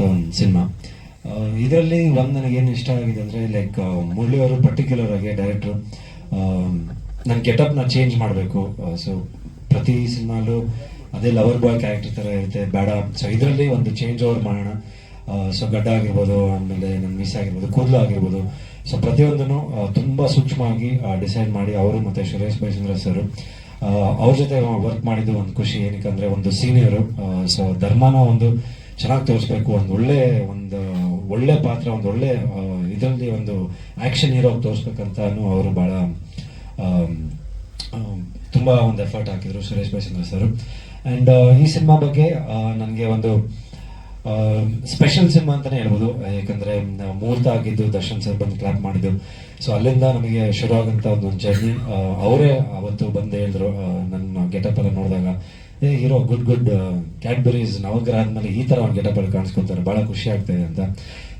ಒಂದು ಸಿನಿಮಾ. ಇದರಲ್ಲಿ ಒಂದು ನನಗೇನು ಇಷ್ಟ ಆಗಿದೆ ಅಂದರೆ ಲೈಕ್ ಮುರಳಿ ಅವರು ಪರ್ಟಿಕ್ಯುಲರ್ ಆಗಿ ಡೈರೆಕ್ಟ್ರು ನನ್ನ ಗೆಟಪ್ನ ಚೇಂಜ್ ಮಾಡಬೇಕು. ಸೊ ಪ್ರತಿ ಸಿನಿಮಾಲು ಅದೇ ಲವರ್ ಬಾಯ್ ಕ್ಯಾರೆಕ್ಟರ್ ಥರ ಇರುತ್ತೆ, ಬೇಡ. ಸೊ ಇದರಲ್ಲಿ ಒಂದು ಚೇಂಜ್ ಓವರ್ ಮಾಡೋಣ. ಸೊ ಗಡ್ಡ ಆಗಿರ್ಬೋದು, ಆಮೇಲೆ ನನ್ನ ಮಿಸ್ ಆಗಿರ್ಬೋದು, ಕೂದಲು ಆಗಿರ್ಬೋದು. ಸೊ ಪ್ರತಿಯೊಂದನ್ನು ತುಂಬ ಸೂಕ್ಷ್ಮವಾಗಿ ಡಿಸೈಡ್ ಮಾಡಿ ಅವರು ಮತ್ತು ಸುರೇಶ್ ಬೈಚಂದ್ರ ಸರ್ ಅವ್ರ ಜೊತೆ ವರ್ಕ್ ಮಾಡಿದ್ದು ಒಂದು ಖುಷಿ ಏನಕ್ಕೆ ಅಂದರೆ, ಒಂದು ಸೀನಿಯರು ಸೊ ಧರ್ಮನ ಒಂದು ಚೆನ್ನಾಗಿ ತೋರಿಸ್ಬೇಕು. ಒಂದು ಒಳ್ಳೆ ಒಂದು ಒಳ್ಳೆ ಪಾತ್ರ, ಒಂದು ಒಳ್ಳೆ ಇದರಲ್ಲಿ ಒಂದು ಆಕ್ಷನ್ ಹೀರೋ ತೋರಿಸ್ಬೇಕಂತ ಅವರು ಭಾಳ ತುಂಬ ಒಂದು ಎಫರ್ಟ್ ಹಾಕಿದ್ರು ಸುರೇಶ್ ಬೈಚಂದ್ರ ಸರ್. ಆ್ಯಂಡ್ ಈ ಸಿನಿಮಾ ಬಗ್ಗೆ ನನಗೆ ಒಂದು ಸ್ಪೆಷಲ್ ಸಿನಿಮಾ ಅಂತಾನೆ ಹೇಳ್ಬೋದು. ಯಾಕಂದ್ರೆ ಮುಹೂರ್ತ ಆಗಿದ್ದು ದರ್ಶನ್ ಸರ್ ಬಂದು ಕ್ಲಾಪ್ ಮಾಡಿದ್ದು. ಸೊ ಅಲ್ಲಿಂದ ನಮಗೆ ಶುರು ಆಗಂತ ಒಂದು ಜರ್ನಿ ಅವರೇ ಅವತ್ತು ಬಂದು ಹೇಳಿದ್ರು ನನ್ನ ಗೆಟಪ್ ಎಲ್ಲ ನೋಡಿದಾಗ. ಹೀರೋ, ಗುಡ್ ಗುಡ್ ಕ್ಯಾಡ್ಬರೀಸ್ ನವಗ್ರಹ ಆದ್ಮೇಲೆ ಈ ತರ ಒಂದು ಗೆಟಪ್ ಅಲ್ಲಿ ಕಾಣಿಸ್ಕೊತಾರೆ. ಬಹಳ ಖುಷಿ ಆಗ್ತಾ ಇದೆ ಅಂತ.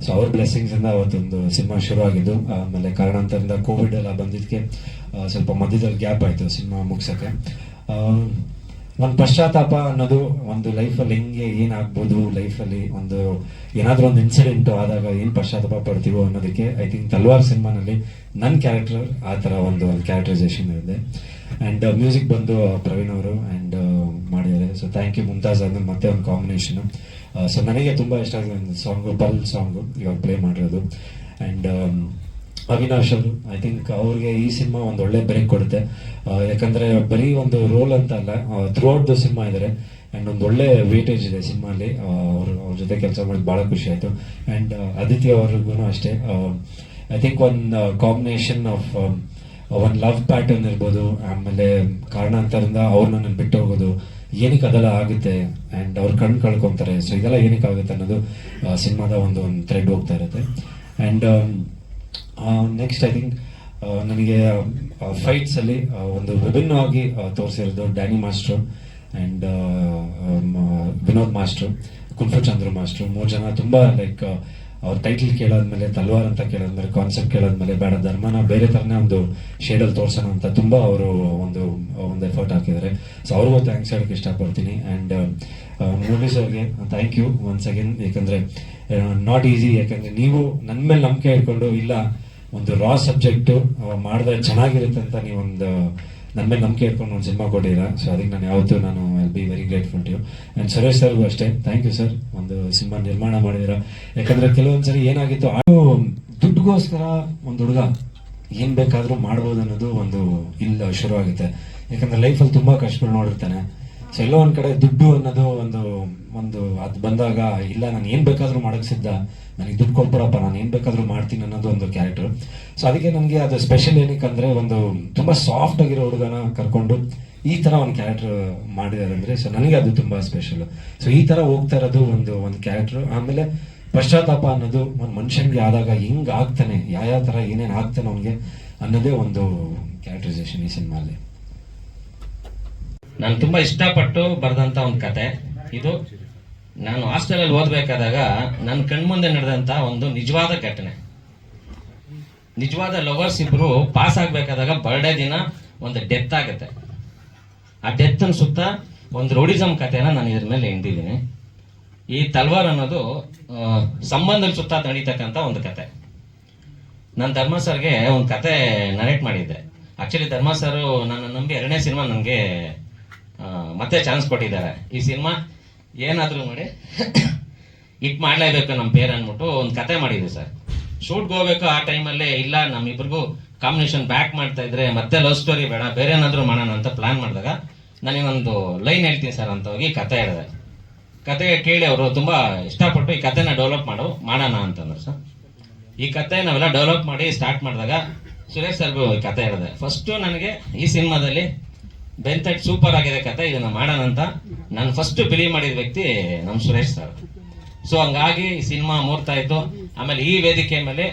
ಸೊ ಅವ್ರ ಬ್ಲೆಸ್ಸಿಂಗ್ಸಿಂದ ಅವತ್ತೊಂದು ಸಿನಿಮಾ ಶುರು ಆಗಿದ್ದು, ಆಮೇಲೆ ಕಾರಣಾಂತರದಿಂದ ಕೋವಿಡ್ ಎಲ್ಲ ಬಂದಿದ್ದಕ್ಕೆ ಸ್ವಲ್ಪ ಮಧ್ಯದಲ್ಲಿ ಗ್ಯಾಪ್ ಆಯ್ತು ಸಿನಿಮಾ ಮುಗಿಸೋಕ್ಕೆ. ಒಂದು ಪಶ್ಚಾತ್ತಾಪ ಅನ್ನೋದು ಒಂದು ಲೈಫಲ್ಲಿ ಹೆಂಗೆ ಏನಾಗ್ಬೋದು ಲೈಫಲ್ಲಿ ಒಂದು ಏನಾದರೂ ಒಂದು ಇನ್ಸಿಡೆಂಟ್ ಆದಾಗ ಏನು ಪಶ್ಚಾತ್ತಾಪ ಪಡ್ತೀವೋ ಅನ್ನೋದಕ್ಕೆ ಐ ಥಿಂಕ್ ತಲ್ವಾರ್ ಸಿನಿಮಾನಲ್ಲಿ ನನ್ನ ಕ್ಯಾರೆಕ್ಟರ್ ಆ ಥರ ಒಂದು ಒಂದು ಕ್ಯಾರೆಕ್ಟರೈಸೇಷನ್ ಇದೆ ಆ್ಯಂಡ್ ಮ್ಯೂಸಿಕ್ ಬಂದು ಪ್ರವೀಣ್ ಅವರು and so thank you Mumtaz ಅಂದ್ರೆ ಮತ್ತೆ ಒಂದು ಕಾಂಬಿನೇಷನು ಸೊ ನನಗೆ ತುಂಬ ಇಷ್ಟ ಆಗಿದೆ ಒಂದು ಸಾಂಗು ಪಲ್ ಸಾಂಗು ಇವಾಗ ಪ್ಲೇ ಮಾಡಿರೋದು. ಆ್ಯಂಡ್ ಅವಿನಾಶ್ ಅವರು ಐ ಥಿಂಕ್ ಅವ್ರಿಗೆ ಈ ಸಿನಿಮಾ ಒಂದು ಒಳ್ಳೆ ಬ್ರೇಕ್ ಕೊಡುತ್ತೆ. ಆ, ಯಾಕಂದ್ರೆ ಬರೀ ಒಂದು ರೋಲ್ ಅಂತ ಅಲ್ಲ ಥ್ರೂ ಔಟ್ ದ ಸಿನಿಮಾ ಇದ್ದಾರೆ ಆ್ಯಂಡ್ ಒಂದು ಒಳ್ಳೆ ವೇಟೇಜ್ ಇದೆ ಸಿನಿಮಾಲಿ ಅವರು ಅವ್ರ ಜೊತೆ ಕೆಲಸ ಮಾಡಿ ಭಾಳ ಖುಷಿ ಆಯಿತು. ಆ್ಯಂಡ್ ಆದಿತ್ಯ ಅವ್ರಿಗೂ ಅಷ್ಟೇ. ಐ ಥಿಂಕ್ ಒಂದು ಕಾಂಬಿನೇಷನ್ ಆಫ್ ಒಂದು ಲವ್ ಪ್ಯಾಟರ್ನ್ ಇರ್ಬೋದು ಆಮೇಲೆ ಕಾರಣಾಂತರದಿಂದ ಅವ್ರನ್ನ ಬಿಟ್ಟು ಹೋಗೋದು ಏನಕ್ಕೆ ಅದೆಲ್ಲ ಆಗುತ್ತೆ ಆ್ಯಂಡ್ ಅವ್ರು ಕಣ್ಣು ಕಳ್ಕೊತಾರೆ. ಸೊ ಇದೆಲ್ಲ ಏನಕ್ಕೆ ಆಗುತ್ತೆ ಅನ್ನೋದು ಸಿನಿಮಾದ ಒಂದು ಒಂದು ಥ್ರೆಡ್ ಹೋಗ್ತಾ ಇರುತ್ತೆ. ಆ್ಯಂಡ್ ನೆಕ್ಸ್ಟ್ ಐ ಥಿಂಕ್ ನನಗೆ ಫೈಟ್ಸ್ ಅಲ್ಲಿ ಒಂದು ವಿಭಿನ್ನವಾಗಿ ತೋರಿಸಿರೋದು Danny master and Vinod master ಕುಲ್ಫು Chandra master ಮೂರು ಜನ ತುಂಬ ಲೈಕ್ ಅವ್ರ ಟೈಟಲ್ ಕೇಳಾದ್ಮೇಲೆ, ತಲ್ವಾರ್ ಅಂತ ಕೇಳಾದ್ಮೇಲೆ ಕಾನ್ಸೆಪ್ಟ್ ಕೇಳಾದ್ಮೇಲೆ ಬೇಡ, ಧರ್ಮನ ಬೇರೆ ಥರನೇ ಒಂದು ಶೇಡಲ್ಲಿ ತೋರ್ಸೋಣ ಅಂತ ತುಂಬ ಅವರು ಒಂದು ಒಂದು ಎಫರ್ಟ್ ಹಾಕಿದ್ದಾರೆ. ಸೊ ಅವ್ರಿಗೂ ಥ್ಯಾಂಕ್ಸ್ ಹೇಳಕ್ಕೆ ಇಷ್ಟಪಡ್ತೀನಿ. ಆ್ಯಂಡ್ ಮೂವೀಸ್ ಅವ್ರಿಗೆ ಥ್ಯಾಂಕ್ ಯು ಒನ್ಸ್ ಅಗೇನ್ ಯಾಕಂದರೆ ನಾಟ್ ಈಸಿ ಯಾಕಂದರೆ ನೀವು ನನ್ನ ಮೇಲೆ ನಂಬಿಕೆ ಇಟ್ಕೊಂಡು, ಇಲ್ಲ, ಒಂದು ರಾ ಸಬ್ಜೆಕ್ಟು ಮಾಡಿದ್ರೆ ಚೆನ್ನಾಗಿರುತ್ತೆ ಅಂತ ನೀವೊಂದು ನನ್ನ ಮೇಲೆ ನಂಬಿಕೆ ಇಟ್ಕೊಂಡು ಒಂದು ಸಿನಿಮಾ ಕೊಟ್ಟಿದ್ದೀರಾ? ಸೊ ಅದಕ್ಕೆ ನಾನು ಯಾವತ್ತೂ ನಾನು I be very grateful to and Suresh ಸರ್ಗೂ ಅಷ್ಟೇ. ಥ್ಯಾಂಕ್ ಯು ಸರ್ ಒಂದು ಸಿನಿಮಾ ನಿರ್ಮಾಣ ಮಾಡಿದ್ದೀರಾ? ಯಾಕಂದರೆ ಕೆಲವೊಂದ್ಸರಿ ಏನಾಗಿತ್ತು? ಅದು ದುಡ್ಡುಗೋಸ್ಕರ ಒಂದು ಹುಡುಗ ಏನು ಬೇಕಾದರೂ ಮಾಡ್ಬೋದು ಅನ್ನೋದು ಒಂದು ಇಲ್ಲ ಶುರು ಆಗುತ್ತೆ ಯಾಕಂದ್ರೆ ಲೈಫಲ್ಲಿ ತುಂಬ ಕಷ್ಟಗಳು ನೋಡಿರ್ತಾನೆ. ಸೊ ಎಲ್ಲೋ ಒಂದು ಕಡೆ ದುಡ್ಡು ಅನ್ನೋದು ಒಂದು ಒಂದು ಅದು ಬಂದಾಗ, ಇಲ್ಲ, ನಾನು ಏನು ಬೇಕಾದರೂ ಮಾಡೋಕ್ಕೆ ಸಿದ್ಧ. ನನಗೆ ದುಡ್ಡು ಕೊಟ್ಬಿಡಪ್ಪ, ನಾನು ಏನು ಬೇಕಾದರೂ ಮಾಡ್ತೀನಿ ಅನ್ನೋದು ಒಂದು ಕ್ಯಾರೆಕ್ಟರ್ ಸೊ ಅದಕ್ಕೆ ನನಗೆ ಅದು ಸ್ಪೆಷಲ್ ಏನಕ್ಕೆ ಅಂದರೆ ಒಂದು ತುಂಬ ಸಾಫ್ಟ್ ಆಗಿರೋ ಹುಡುಗನ ಕರ್ಕೊಂಡು ಈ ಥರ ಒಂದು ಕ್ಯಾರೆಕ್ಟರ್ ಮಾಡಿದ್ದಾರೆ ಅಂದರೆ ಸೊ ನನಗೆ ಅದು ತುಂಬ ಸ್ಪೆಷಲ್ ಸೊ ಈ ಥರ ಹೋಗ್ತಾ ಇರೋದು ಒಂದು ಒಂದು ಕ್ಯಾರೆಕ್ಟರ್ ಆಮೇಲೆ ಪಶ್ಚಾತ್ತಾಪ ಅನ್ನೋದು ಒಂದು ಮನುಷ್ಯನಿಗೆ ಆದಾಗ ಹೆಂಗ್ ಆಗ್ತಾನೆ, ಯಾವ ಥರ ಏನೇನು ಆಗ್ತಾನೆ ಅವನಿಗೆ ಅನ್ನೋದೇ ಒಂದು ಕ್ಯಾರೆಕ್ಟರೈಸೇಷನ್ ಈ ಸಿನಿಮಾಲಿ ನಾನು ತುಂಬ ಇಷ್ಟಪಟ್ಟು ಬರೆದಂತ ಒಂದು ಕತೆ. ಇದು ನಾನು ಹಾಸ್ಟೆಲಲ್ಲಿ ಓದ್ಬೇಕಾದಾಗ ನನ್ನ ಕಣ್ಮುಂದೆ ನಡೆದಂತ ಒಂದು ನಿಜವಾದ ಘಟನೆ. ನಿಜವಾದ ಲವರ್ಸ್ ಇಬ್ರು ಪಾಸ್ ಆಗಬೇಕಾದಾಗ ಬರ್ಡೇ ದಿನ ಒಂದು ಡೆತ್ ಆಗುತ್ತೆ. ಆ ಡೆತ್ ಸುತ್ತ ಒಂದು ರೋಡಿಸಮ್ ಕಥೆನ ನಾನು ಇದ್ರ ಮೇಲೆ ಎಂದಿದ್ದೀನಿ ಈ ತಲ್ವಾರ್ ಅನ್ನೋದು ಸಂಬಂಧದ ಸುತ್ತ ನಡೀತಕ್ಕಂಥ ಒಂದು ಕತೆ. ನಾನು ಧರ್ಮ ಸರ್ಗೆ ಒಂದು ಕತೆ ನರೇಟ್ ಮಾಡಿದ್ದೆ. ಆ್ಯಕ್ಚುಲಿ ಧರ್ಮ ಸರ್ ನನ್ನ ನಂಬಿ ಎರಡನೇ ಸಿನಿಮಾ ನನಗೆ ಮತ್ತೆ ಚಾನ್ಸ್ ಕೊಟ್ಟಿದ್ದಾರೆ. ಈ ಸಿನಿಮಾ ಏನಾದರೂ ಮಾಡಿ ಇಟ್ ಮಾಡಲೇಬೇಕು ನಮ್ಮ ಪೇರ್ ಅಂದ್ಬಿಟ್ಟು ಒಂದು ಕತೆ ಮಾಡಿದ್ವಿ ಸರ್. ಶೂಟ್ಗೆ ಹೋಗ್ಬೇಕು ಆ ಟೈಮಲ್ಲೇ ಇಲ್ಲ, ನಮ್ಮಿಬ್ರಿಗೂ ಕಾಂಬಿನೇಷನ್ ಬ್ಯಾಕ್ ಮಾಡ್ತಾ ಇದ್ರೆ ಮತ್ತೆ ಲವ್ ಸ್ಟೋರಿ ಬೇಡ, ಬೇರೆ ಏನಾದರೂ ಮಾಡೋಣ ಅಂತ ಪ್ಲಾನ್ ಮಾಡಿದಾಗ ನನಗೊಂದು ಲೈನ್ ಹೇಳ್ತೀನಿ ಸರ್ ಅಂತ ಹೋಗಿ ಕತೆ ಹೇಳಿದೆ. ಕತೆ ಕೇಳಿ ಅವರು ತುಂಬಾ ಇಷ್ಟಪಟ್ಟು ಈ ಕತೆನ ಡೆವಲಪ್ ಮಾಡು, ಮಾಡೋಣ ಅಂತಂದ್ರು ಸರ್. ಈ ಕತೆ ನಾವೆಲ್ಲ ಡೆವಲಪ್ ಮಾಡಿ ಸ್ಟಾರ್ಟ್ ಮಾಡಿದಾಗ ಸುರೇಶ್ ಸರ್ಗೂ ಈ ಕತೆ ಹೇಳಿದೆ. ಫಸ್ಟು ನನಗೆ ಈ ಸಿನಿಮಾದಲ್ಲಿ ಬೆಂತಟ್ ಸೂಪರ್ ಆಗಿದೆ ಕತೆ, ಇದನ್ನ ಮಾಡೋಣ ಅಂತ. ನಾನು ಫಸ್ಟ್ ಬಿಲೀವ್ ಮಾಡಿದ ವ್ಯಕ್ತಿ ನಮ್ಮ ಸುರೇಶ್ ಸರ್ ಸೊ ಹಂಗಾಗಿ ಸಿನಿಮಾ ಮೂರ್ತಾ ಇತ್ತು. ಆಮೇಲೆ ಈ ವೇದಿಕೆ ಮೇಲೆ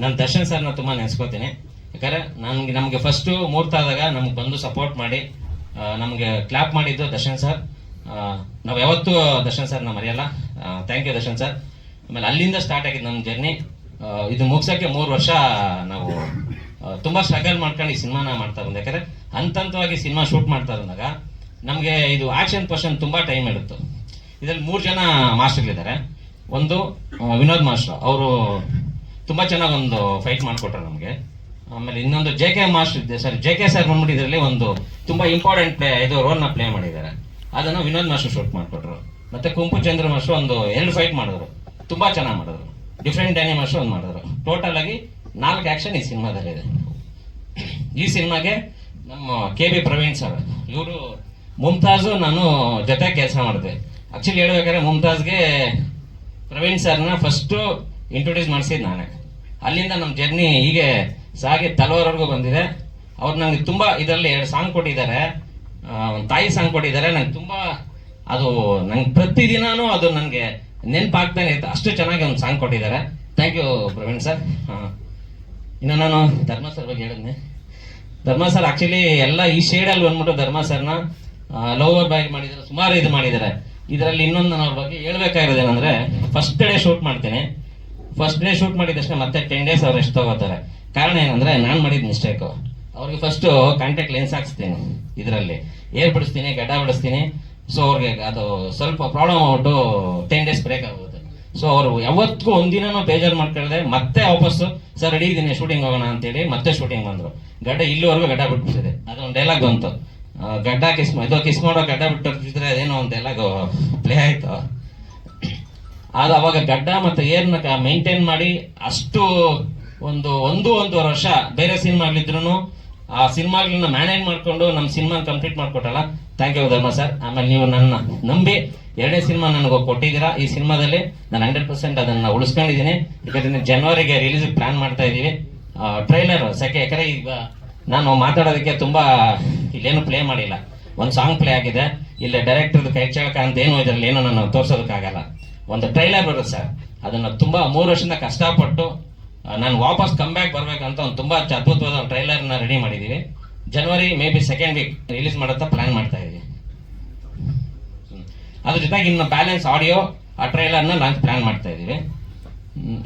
ನನ್ನ ದರ್ಶನ್ ಸರ್ನ ತುಂಬಾ ನೆನೆಸ್ಕೋತೀನಿ. ಯಾಕಂದ್ರೆ ನನ್ಗೆ, ನಮಗೆ ಫಸ್ಟ್ ಮೂರ್ತ ಆದಾಗ ನಮ್ಗೆ ಬಂದು ಸಪೋರ್ಟ್ ಮಾಡಿ ನಮಗೆ ಕ್ಲಾಪ್ ಮಾಡಿದ್ದು ದರ್ಶನ್ ಸರ್ ನಾವು ಯಾವತ್ತೂ ದರ್ಶನ್ ಸರ್ನ ಮರೆಯಲ್ಲ. ಥ್ಯಾಂಕ್ ಯು ದರ್ಶನ್ ಸರ್ ಆಮೇಲೆ ಅಲ್ಲಿಂದ ಸ್ಟಾರ್ಟ್ ಆಗಿದ್ದು ನಮ್ಮ ಜರ್ನಿ ಇದು ಮುಗಿಸೋಕ್ಕೆ ಮೂರು ವರ್ಷ ನಾವು ತುಂಬಾ ಸ್ಟ್ರಗಲ್ ಮಾಡ್ಕೊಂಡು ಈ ಸಿನಿಮಾನ ಮಾಡ್ತಾ ಬಂದೆ. ಯಾಕಂದ್ರೆ ಹಂತ ಹಂತವಾಗಿ ಸಿನಿಮಾ ಶೂಟ್ ಮಾಡ್ತಾ ಬಂದಾಗ ನಮಗೆ ಇದು ಆಕ್ಷನ್ ಪರ್ಸನ್ ತುಂಬಾ ಟೈಮ್ ಇಡುತ್ತೆ ಇದರಲ್ಲಿ ಮೂರು ಜನ ಮಾಸ್ಟರ್ಗಳಿದ್ದಾರೆ ಒಂದು ವಿನೋದ್ ಮಾಸ್ಟರ್. ಅವರು ತುಂಬಾ ಚೆನ್ನಾಗಿ ಒಂದು ಫೈಟ್ ಮಾಡಿಕೊಟ್ರು ನಮಗೆ. ಆಮೇಲೆ ಇನ್ನೊಂದು ಜೆ ಕೆ ಮಾಸ್ಟರ್ ಇದೆ ಸರ್ ಜೆ ಕೆ ಸರ್ ಬಂದ್ಬಿಟ್ಟು ಇದರಲ್ಲಿ ಒಂದು ತುಂಬಾ ಇಂಪಾರ್ಟೆಂಟ್ ಪ್ಲೇ ಇದು ರೋಲ್ನ ಪ್ಲೇ ಮಾಡಿದ್ದಾರೆ. ಅದನ್ನು ವಿನೋದ್ ಮಾಸ್ಟರ್ ಶೂಟ್ ಮಾಡಿಕೊಟ್ರು. ಮತ್ತೆ ಕುಂಪು ಚಂದ್ರ ಮಾಸ್ಟರ್ ಒಂದು ಎರಡು ಫೈಟ್ ಮಾಡಿದ್ರು. ತುಂಬಾ ಚೆನ್ನಾಗಿ ಮಾಡಿದ್ರು. ಡಿಫ್ರೆಂಟ್ ಡ್ಯಾನಿ ಮಾಸ್ಟರ್ ಒಂದು ಮಾಡಿದ್ರು. ಟೋಟಲ್ ಆಗಿ ನಾಲ್ಕು ಆಕ್ಷನ್ ಈ ಸಿನಿಮಾದಲ್ಲಿದೆ ಈ ಸಿನಿಮಾಗೆ ನಮ್ಮ ಕೆ ಬಿ ಪ್ರವೀಣ್ ಸರ್, ಇವರು ಮುಮ್ತಾಜು ನಾನು ಜೊತೆ ಕೆಲಸ ಮಾಡಿದೆ. ಆ್ಯಕ್ಚುಲಿ ಹೇಳ್ಬೇಕಾದ್ರೆ ಮುಮ್ತಾಜ್ಗೆ ಪ್ರವೀಣ್ ಸರ್ನ ಫಸ್ಟು ಇಂಟ್ರೊಡ್ಯೂಸ್ ಮಾಡಿಸಿದ್ದು ನಾನೇ. ಅಲ್ಲಿಂದ ನಮ್ಮ ಜರ್ನಿ ಹೀಗೆ ಸಾಗಿ ತಲವಾರ್ವರೆಗೂ ಬಂದಿದೆ. ಅವ್ರು ನನಗೆ ತುಂಬ ಇದರಲ್ಲಿ ಎರಡು ಸಾಂಗ್ ಕೊಟ್ಟಿದ್ದಾರೆ. ಒಂದು ತಾಯಿ ಸಾಂಗ್ ಕೊಟ್ಟಿದ್ದಾರೆ. ನಂಗೆ ತುಂಬ ಅದು ನಂಗೆ ಪ್ರತಿದಿನೂ ಅದು ನನಗೆ ನೆನಪಾಗ್ತಾನೆ ಇತ್ತು. ಅಷ್ಟು ಚೆನ್ನಾಗಿ ಒಂದು ಸಾಂಗ್ ಕೊಟ್ಟಿದ್ದಾರೆ. Thank you Praveen sir. ಇನ್ನು ನಾನು ಧರ್ಮ ಸರ್ ಬಗ್ಗೆ ಹೇಳಿದ್ನೆ. ಸರ್ ಆಕ್ಚುಲಿ ಎಲ್ಲ ಈ ಶೇಡಲ್ಲಿ ಬಂದ್ಬಿಟ್ಟು ಸರ್ನ ಲೋವರ್ ಬ್ಯಾಗ್ ಮಾಡಿದ್ದಾರೆ, ಸುಮಾರು ಇದು ಮಾಡಿದ್ದಾರೆ. ಇದರಲ್ಲಿ ಇನ್ನೊಂದು ನಾನು ಬಗ್ಗೆ ಹೇಳ್ಬೇಕಾಗಿರೋದೇನಂದ್ರೆ ಫಸ್ಟ್ ಡೇ ಶೂಟ್ ಮಾಡ್ತೀನಿ. ಫಸ್ಟ್ ಡೇ ಶೂಟ್ ಮಾಡಿದ ತಕ್ಷಣ ಮತ್ತೆ ಟೆನ್ ಡೇಸ್ ಅವ್ರು ಎಷ್ಟು ತಗೋತಾರೆ. ಕಾರಣ ಏನಂದ್ರೆ, ನಾನು ಮಾಡಿದ ಮಿಸ್ಟೇಕು ಅವ್ರಿಗೆ ಫಸ್ಟ್ ಕಾಂಟ್ಯಾಕ್ಟ್ ಲೆನ್ಸ್ ಹಾಕ್ಸ್ತೀನಿ ಇದರಲ್ಲಿ. ಏರ್ ಬಿಡಿಸ್ತೀನಿ ಗಡ್ಡ ಬಿಡಿಸ್ತೀನಿ. ಸೊ ಅವ್ರಿಗೆ ಅದು ಸ್ವಲ್ಪ ಪ್ರಾಬ್ಲಮ್ ಆಗ್ಬಿಟ್ಟು ಟೆನ್ ಡೇಸ್ ಬ್ರೇಕ್ ಆಗುತ್ತೆ ಸೊ ಅವರು ಯಾವತ್ತಿಗೂ ಒಂದಿನ ಬೇಜಾರು ಮಾಡ್ಕೊಳ್ಳದೆ ಮತ್ತೆ ವಾಪಸ್ಸು, ಸರ್ ರೆಡಿ ಇದೀನಿ ಶೂಟಿಂಗ್ ಹೋಗೋಣ ಅಂತೇಳಿ ಮತ್ತೆ ಶೂಟಿಂಗ್ ಬಂದ್ರು. ಗಡ್ಡ ಇಲ್ಲಿವರೆಗೂ ಗಡ್ಡ ಬಿಟ್ಬಿಟ್ಟಿದೆ. ಅದೊಂದು ಡೈಲಾಗ್ ಬಂತು. ಗಡ್ಡ ಕಿಸ್ ಇದು ಕಿಸ್ ಮಾಡೋ ಗಡ್ಡ ಬಿಟ್ಟಿದ್ರೆ ಅದೇನೋ ಒಂದು ಡೈಲಾಗ್ ಪ್ಲೇ ಆಯಿತು. ಅದು ಅವಾಗ ಗಡ್ಡ ಮತ್ತು ಏರ್ನ ಮೇಂಟೈನ್ ಮಾಡಿ ಅಷ್ಟು ಒಂದು ಒಂದು, ಒಂದೂವರೆ ವರ್ಷ ಬೇರೆ ಸಿನಿಮಾಗಳಿದ್ರು ಆ ಸಿನಿಮಾಗಳನ್ನ ಮ್ಯಾನೇಜ್ ಮಾಡಿಕೊಂಡು ನಮ್ಮ ಸಿನಿಮಾ ಕಂಪ್ಲೀಟ್ ಮಾಡ್ಕೊಟ್ಟಲ್ಲ ಥ್ಯಾಂಕ್ ಯು ಧರ್ಮ ಸರ್ ಆಮೇಲೆ ನೀವು ನನ್ನ ನಂಬಿ ಎರಡನೇ ಸಿನಿಮಾ ನನಗೆ ಕೊಟ್ಟಿದ್ದೀರಾ. ಈ ಸಿನಿಮಾದಲ್ಲಿ ನಾನು ಹಂಡ್ರೆಡ್ ಪರ್ಸೆಂಟ್ ಅದನ್ನ ಉಳಿಸ್ಕೊಂಡಿದ್ದೀನಿ. ಯಾಕಂದ್ರೆ ಜನವರಿಗೆ ರಿಲೀಸ್ ಪ್ಲಾನ್ ಮಾಡ್ತಾ ಇದ್ದೀವಿ. ಟ್ರೈಲರ್ ಸೆಕೆ ಎಕರೆ ಈಗ ನಾನು ಮಾತಾಡೋದಕ್ಕೆ ತುಂಬ ಇಲ್ಲೇನು ಪ್ಲೇ ಮಾಡಿಲ್ಲ. ಒಂದು ಸಾಂಗ್ ಪ್ಲೇ ಆಗಿದೆ. ಇಲ್ಲಿ ಡೈರೆಕ್ಟರ್ದು ಕೈ ಚಳಕ ಅಂತ ಏನು ಇದರಲ್ಲಿ ಏನೋ ನಾನು ತೋರ್ಸೋದಕ್ಕಾಗಲ್ಲ. ಒಂದು ಟ್ರೈಲರ್ ಬರುತ್ತೆ ಸರ್ ಅದನ್ನ ತುಂಬ ಮೂರು ವರ್ಷದಿಂದ ಕಷ್ಟಪಟ್ಟು ನಾನು ವಾಪಸ್ ಕಮ್ ಬ್ಯಾಕ್ ಬರ್ಬೇಕಂತ ಒಂದು ತುಂಬ ಅದ್ಭುತವಾದ ಒಂದು ಟ್ರೈಲರ್ನ ರೆಡಿ ಮಾಡಿದೀವಿ ಜನವರಿ maybe second week release ಮಾಡುತ್ತಾ ಪ್ಲಾನ್ ಮಾಡ್ತಾ ಇದ್ದೀವಿ. ಅದ್ರ ಜೊತೆಗೆ ಇನ್ನು ಬ್ಯಾಲೆನ್ಸ್ ಆಡಿಯೋ ಆ ಟ್ರೈಲರ್ನ ಲಾಂಚ್ ಪ್ಲಾನ್ ಮಾಡ್ತಾ ಇದ್ದೀವಿ.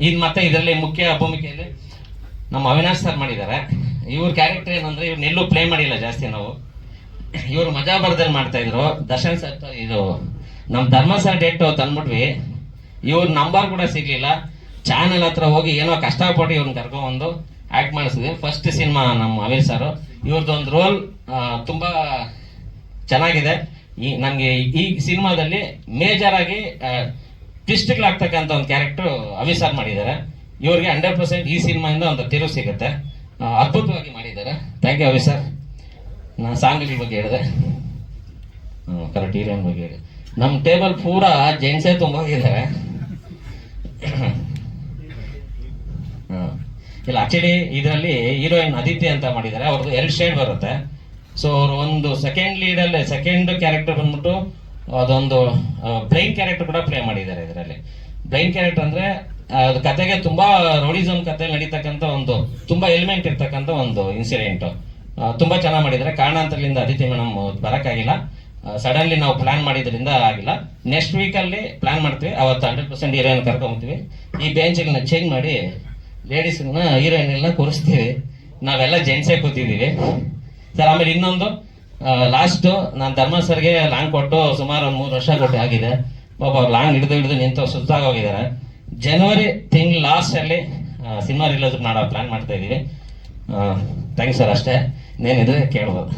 ಇದು ಮತ್ತೆ ಇದರಲ್ಲಿ ಮುಖ್ಯ ಭೂಮಿಕೆಯಲ್ಲಿ ನಮ್ಮ ಅವಿನಾಶ್ ಸರ್ ಮಾಡಿದ್ದಾರೆ. ಇವ್ರ ಕ್ಯಾರೆಕ್ಟರ್ ಏನಂದ್ರೆ ನೆಲ್ಲು ಪ್ಲೇ ಮಾಡಿಲ್ಲ ಜಾಸ್ತಿ ನಾವು. ಇವರು ಮಜಾ ಬರ್ದಲ್ಲಿ ಮಾಡ್ತಾ ಇದ್ರು. ದರ್ಶನ್ ಸರ್ ಇದು ನಮ್ಮ ಧರ್ಮ ಸರ್ ಡೇಟ್ ತಂದ್ಬಿಟ್ವಿ. ಇವ್ರ ನಂಬರ್ ಕೂಡ ಸಿಗ್ಲಿಲ್ಲ. ಚಾನಲ್ ಹತ್ರ ಹೋಗಿ ಏನೋ ಕಷ್ಟಪಟ್ಟು ಇವ್ರನ್ನ ಕರ್ಕೊಂಡ್ಬಂದು ಆಕ್ಟ್ ಮಾಡಿಸಿದ್ವಿ ಫಸ್ಟ್ ಸಿನಿಮಾ ನಮ್ಮ ಅವಿ ಸರ್. ಇವ್ರದ್ದೊಂದು ರೋಲ್ ತುಂಬಾ ಚೆನ್ನಾಗಿದೆ. ಈ, ನನಗೆ ಈ ಸಿನಿಮಾದಲ್ಲಿ ಮೇಜರ್ ಆಗಿ ಟ್ವಿಸ್ಟ್ಗಳಾಗ್ತಕ್ಕಂಥ ಒಂದು ಕ್ಯಾರೆಕ್ಟ್ರು ಅವಿ ಸರ್ ಮಾಡಿದ್ದಾರೆ. ಇವ್ರಿಗೆ ಹಂಡ್ರೆಡ್ ಪರ್ಸೆಂಟ್ ಈ ಸಿನಿಮಾಯಿಂದ ಒಂದು ತಿರುವು ಸಿಗುತ್ತೆ. ಅದ್ಭುತವಾಗಿ ಮಾಡಿದ್ದಾರೆ. Thank you Avi sir. ನಾನು ಸಾಂಗ್ಗಳ ಬಗ್ಗೆ ಹೇಳಿದೆ. ಕರೆಕ್ಟ್ ಹೀರೋಯಿನ್ ಬಗ್ಗೆ ಹೇಳಿ ನಮ್ಮ ಟೇಬಲ್ ಪೂರಾ ಜೆಂಟ್ಸೇ ತುಂಬೋಗಿದ್ದಾರೆ. ಇಲ್ಲ ಆಕ್ಚುಲಿ ಇದರಲ್ಲಿ ಹೀರೋಯಿನ್ ಅದಿತಿ ಅಂತ ಮಾಡಿದ್ದಾರೆ ಅವ್ರದ್ದು ಎರಡು ಶೇಡ್ ಬರುತ್ತೆ. ಸೊ ಅವರು ಒಂದು ಸೆಕೆಂಡ್ ಲೀಡಲ್ಲಿ ಸೆಕೆಂಡ್ ಕ್ಯಾರೆಕ್ಟರ್ ಬಂದ್ಬಿಟ್ಟು ಅದೊಂದು ಬ್ಲೈನ್ ಕ್ಯಾರೆಕ್ಟರ್ ಕೂಡ ಪ್ಲೇ ಮಾಡಿದ್ದಾರೆ ಇದರಲ್ಲಿ. ಬ್ಲೈನ್ ಕ್ಯಾರೆಕ್ಟರ್ ಅಂದ್ರೆ ಅದು ಕತೆಗೆ ತುಂಬಾ ರೋಡಿಸಮ್ ಕತೆ ನಡೀತಕ್ಕಂಥ ಒಂದು, ತುಂಬಾ ಎಲಿಮೆಂಟ್ ಇರ್ತಕ್ಕಂಥ ಒಂದು ಇನ್ಸಿಡೆಂಟ್ ತುಂಬಾ ಚೆನ್ನಾಗಿ ಮಾಡಿದ್ದಾರೆ. ಕಾರಣಾಂತರದಿಂದ ಅದಿತಿ ಮೇಡಮ್ ಬರೋಕ್ಕಾಗಿಲ್ಲ. ಸಡನ್ಲಿ ನಾವು ಪ್ಲಾನ್ ಮಾಡಿದ್ರಿಂದ ಆಗಿಲ್ಲ. ನೆಕ್ಸ್ಟ್ ವೀಕ್ ಅಲ್ಲಿ ಪ್ಲಾನ್ ಮಾಡ್ತೀವಿ. ಅವತ್ತು ಹಂಡ್ರೆಡ್ ಪರ್ಸೆಂಟ್ ಹೀರೋಯಿನ್ ಕರ್ಕೊಂಡ್ಬರ್ತೀವಿ ಈ ಬೆಂಚ್ಗಳನ್ನ ಚೇಂಜ್ ಮಾಡಿ ಲೇಡೀಸ್ನ ಹೀರೋಯಿನ್ ಎಲ್ಲ ಕೂರಿಸ್ತೀವಿ. ನಾವೆಲ್ಲ ಜೆಂಟ್ಸೇ ಕೂತಿದ್ದೀವಿ ಸರ್, ಆಮೇಲೆ ಇನ್ನೊಂದು ಲಾಸ್ಟ್ ನಾನು ಧರ್ಮ ಸರ್ಗೆ ಲಾಂಗ್ ಕೊಟ್ಟು ಸುಮಾರು ಒಂದು ಮೂರು ವರ್ಷ ಕೊಟ್ಟು ಆಗಿದೆ. ಪಾಪ ಅವ್ರು ಲಾಂಗ್ ಹಿಡಿದು ಹಿಡಿದು ನಿಂತು ಸುತ್ತಾಗೋಗಿದ್ದಾರೆ ಜನವರಿ ತಿಂಗಳು ಲಾಸ್ಟ್ ಅಲ್ಲಿ ಸಿನಿಮಾ ರಿಲೀಸ್ ಮಾಡೋ ಪ್ಲಾನ್ ಮಾಡ್ತಾ ಇದೀವಿ. ಥ್ಯಾಂಕ್ಸ್ ಸರ್ ಅಷ್ಟೇ. ಇನ್ನೇನಿದ್ರೆ ಕೇಳ್ಬೋದು.